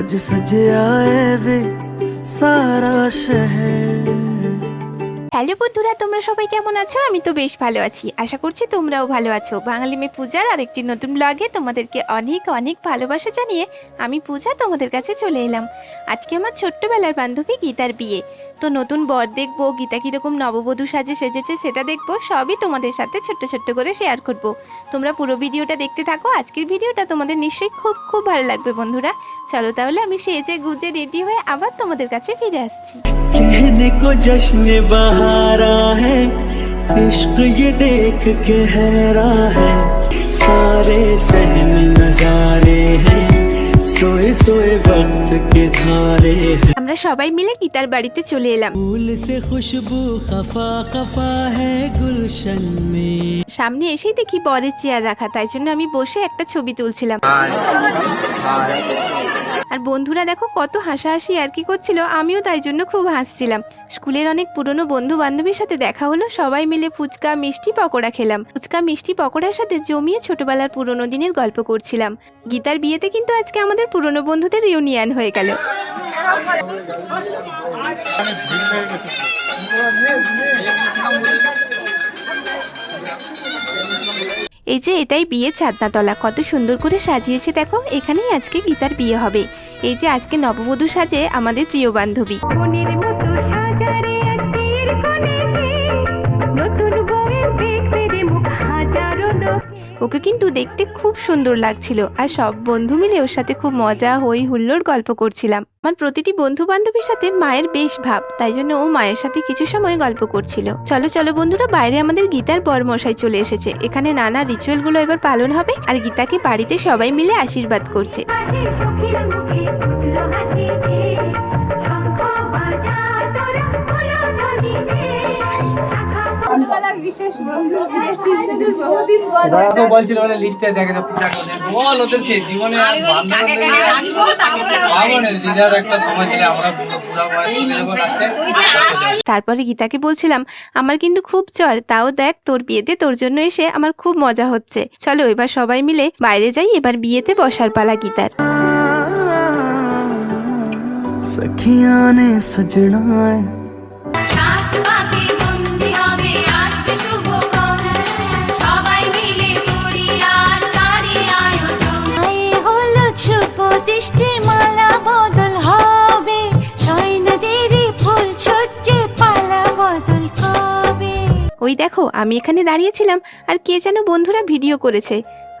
ਅੱਜ ਸਜਿਆ ਏ ਵੇ ਸਾਰਾ ਸ਼ਹਿਰ। হ্যালো বন্ধুরা, তোমরা সবাই কেমন আছো? আমি তো বেশ ভালো আছি। আশা করছি তোমরাও ভালো আছো। বাঙালি মেয়ে পূজার আরেকটি নতুন ব্লগে তোমাদেরকে অনেক অনেক ভালোবাসা জানিয়ে আমি পূজা তোমাদের কাছে চলে এলাম। আজকে আমার ছোট্টবেলার বান্ধবী গীতার বিয়ে। তো নতুন বর দেখব, গীতা কীরকম নববধূ সাজে সেজেছে সেটা দেখব, সবই তোমাদের সাথে ছোট্ট ছোট্ট করে শেয়ার করব। তোমরা পুরো ভিডিওটা দেখতে থাকো, আজকের ভিডিওটা তোমাদের নিশ্চয়ই খুব খুব ভালো লাগবে বন্ধুরা। চলো তাহলে আমি সেজে গুজে রেডি হয়ে আবার তোমাদের কাছে ফিরে আসছি। कहने को जश्न बहारा है इश्क ये देख के हैरा है सारे सहन नजारे हैं सोए सोए वक्त के धारे हैं আমরা সবাই মিলে গীতার বাড়িতে চলে এলাম फूल से खुशबू खफा खफा है गुलशन में সামনে এসেই দেখি বরের চেয়ার রাখা তাই জন্য আমি বসে একটা ছবি তুলছিলাম আর বন্ধুরা দেখো কত হাসাহাসি আর কি করছিল, আমিও তাই জন্য খুব হাসছিলাম। স্কুলের অনেক পুরনো বন্ধু বান্ধবীর সাথে দেখা হলো, সবাই মিলে ফুচকা মিষ্টি পকোড়া খেলাম। ফুচকা মিষ্টি পকোড়ার সাথে জমিয়ে ছোটবেলার পুরনো দিনের গল্প করছিলাম। গীতার বিয়েতে কিন্তু আজকে আমাদের পুরনো বন্ধুদের ইউনিয়ন হয়ে গেল। এই যে এটাই বিয়ে চাঁদনাতলা, কত সুন্দর করে সাজিয়েছে দেখো, এখানেই আজকে গীতার বিয়ে হবে। এই যে আজকে নববধূ সাজে আমাদের প্রিয় বান্ধবী। ওকে কিন্তু দেখতে খুব সুন্দর লাগছিল আর সব বন্ধু মিলে ওর সাথে খুব মজা হই হুল্লোড় গল্প করছিলাম। আমার প্রতিটি বন্ধু বান্ধবীর সাথে মায়ের বেশ ভাব, তাই জন্য ও মায়ের সাথে কিছু সময় গল্প করছিল। চলো চলো বন্ধুরা, বাইরে আমাদের গীতার বর মশাই চলে এসেছে। এখানে নানা রিচুয়ালগুলো এবার পালন হবে আর গীতাকে বাড়িতে সবাই মিলে আশীর্বাদ করছে। বিশেষ বন্ধু বিদেশ বিন্দুর বহুদিন পর দাদা তো বলছিল বলে লিস্টে দেখে তো পূজা করে বল ওদেরকে জীবনে আর বান্ধবদের ভাবনের যে যার একটা সময় ছিল আমরা পুরো পুরো বয়স হয়ে যাবো লাস্টে তারপরে গীতাকে বলছিলাম আমার কিন্তু খুব জ্বর তাও দেখ তোর বিয়েতে তোর জন্য এসে আমার খুব মজা হচ্ছে চলো এবার সবাই মিলে বাইরে যাই এবার বিয়েতে বসার পালা গীতার सखिया ने सजना ওই দেখো আমি এখানে দাঁড়িয়েছিলাম আর কে যেন বন্ধুরা ভিডিও করেছে।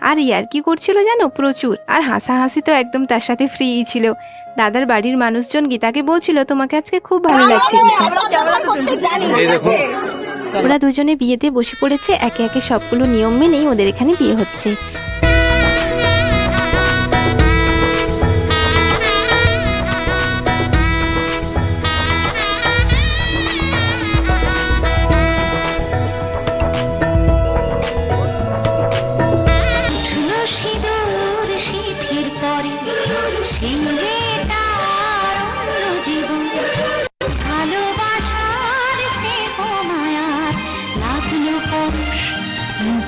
আর ইয়ার কি করছিল জানো? প্রচুর। আর হাসাহাসি তো একদম তার সাথে ফ্রি ছিল। দাদার বাড়ির মানুষজন গীতাকে বলছিল তোমাকে আজকে খুব ভালো লাগছে ওরা দুজনে বিয়েতে বসে পড়েছে একে একে সবগুলো নিয়ম মেনেই ওদের এখানে বিয়ে হচ্ছে।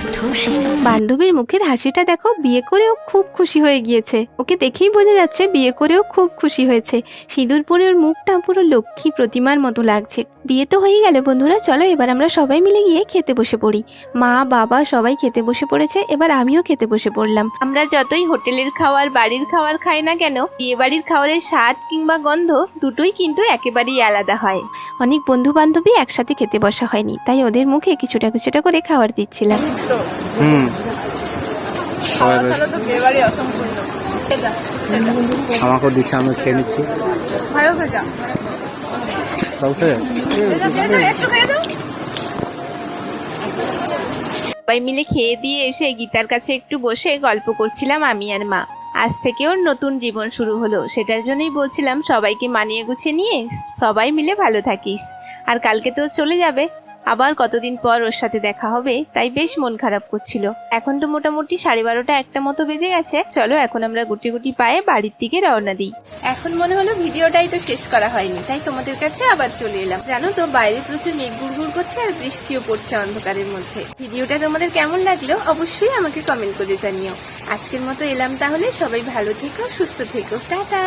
বান্ধবীর মুখের হাসিটা দেখো, বিয়ে করেও খুব খুশি হয়ে গিয়েছে। ওকে দেখেই বোঝা যাচ্ছে বিয়ে করেও খুব খুশি হয়েছে। সিঁদুর পরে ওর মুখটা পুরো লক্ষ্মী প্রতিমার মতো লাগছে। বিয়ে তো হয়ে গেল বন্ধুরা, চলো এবার আমরা সবাই মিলে গিয়ে খেতে বসে পড়ি। মা, বাবা সবাই খেতে বসে পড়েছে, এবার আমিও খেতে বসে পড়লাম। আমরা যতই হোটেলের খাওয়ার, বাড়ির খাওয়ার খাই না কেন বিয়ে বাড়ির খাওয়ারের স্বাদ কিংবা গন্ধ দুটোই কিন্তু একেবারেই আলাদা হয়। অনেক বন্ধু বান্ধবী একসাথে খেতে বসা হয়নি তাই ওদের মুখে কিছুটা কিছুটা করে খাবার দিচ্ছিলাম। আমাকেও দিচ্ছে আমি খেয়ে নিচ্ছি। সবাই মিলে খেয়ে দিয়ে এসে গীতার কাছে একটু বসে গল্প করছিলাম আমি আর মা। আজ থেকে ওর নতুন জীবন শুরু হলো। সেটার জন্যই বলছিলাম সবাইকে মানিয়ে গুছিয়ে নিয়ে সবাই মিলে ভালো থাকিস। আর কালকে তো চলে যাবে। আবার কতদিন পর ওর সাথে দেখা হবে, তাই বেশ মন খারাপ করছিল। এখন তো মোটামুটি সাড়ে বারোটা একটা মতো বেজে গেছে। চলো, এখন আমরা গুটি গুটি পায়ে বাড়ির দিকে রওনা দিই। এখন মনে হলো ভিডিওটাই তো শেষ করা হয়নি, তাই তোমাদের কাছে আবার চলে এলাম। জানো তো, বাইরে প্রচুর মেঘ গুড় করছে আর বৃষ্টিও পড়ছে অন্ধকারের মধ্যে। ভিডিওটা তোমাদের কেমন লাগল অবশ্যই আমাকে কমেন্ট করে জানিও। আজকের মতো এলাম তাহলে, সবাই ভালো থেকো, সুস্থ থেকো। টাটা!